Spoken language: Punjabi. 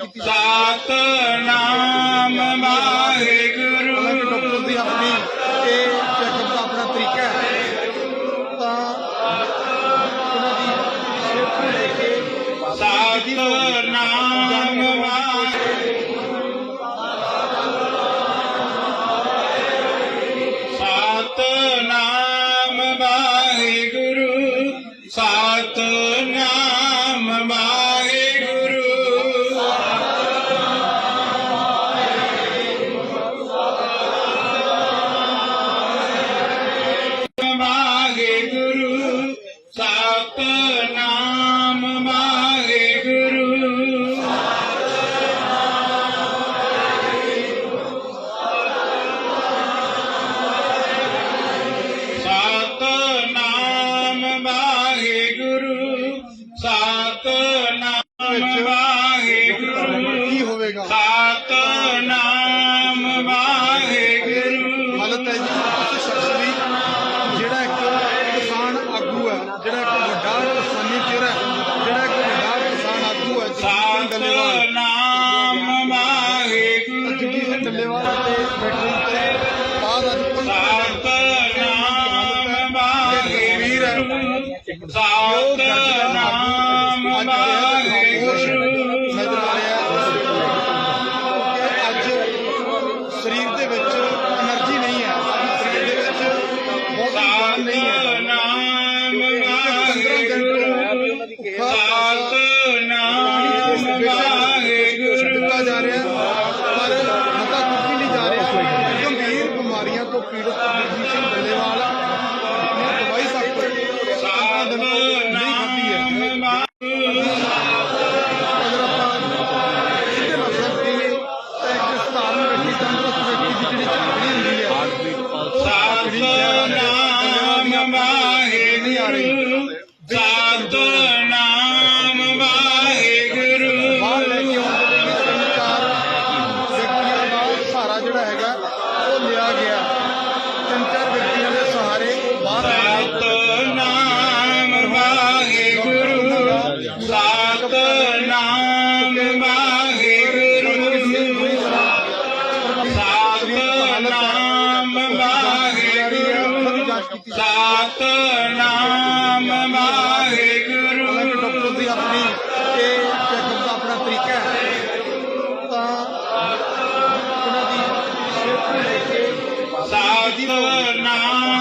ਕੀਤੀ ਸਤ ਨਾਮ ਵਾਹਿਗੁਰੂ ਡਾਕਟਰ ਦੀ ਆਪਣੀ ਇਹ ਚੈੱਕਅਪ ਦਾ ਆਪਣਾ ਤਰੀਕਾ ਹੈ ਤਾਂ ਉਹਨਾਂ ਦੀ ਸਿਹਤ ਸਤ ਨਾਮ Papa. सावधान हमारे गुरु नहीं आ रही ਸਤਨਾਮ ਵਾਹਿਗੁਰੂ ਡਾਕਟਰ ਦੀ ਆਪਣੀ ਇਹ ਚੈੱਕਅਪ ਦਾ ਆਪਣਾ ਤਰੀਕਾ ਹੈ ਤਾਂ ਉਹਨਾਂ ਦੀ ਸਤਨਾਮ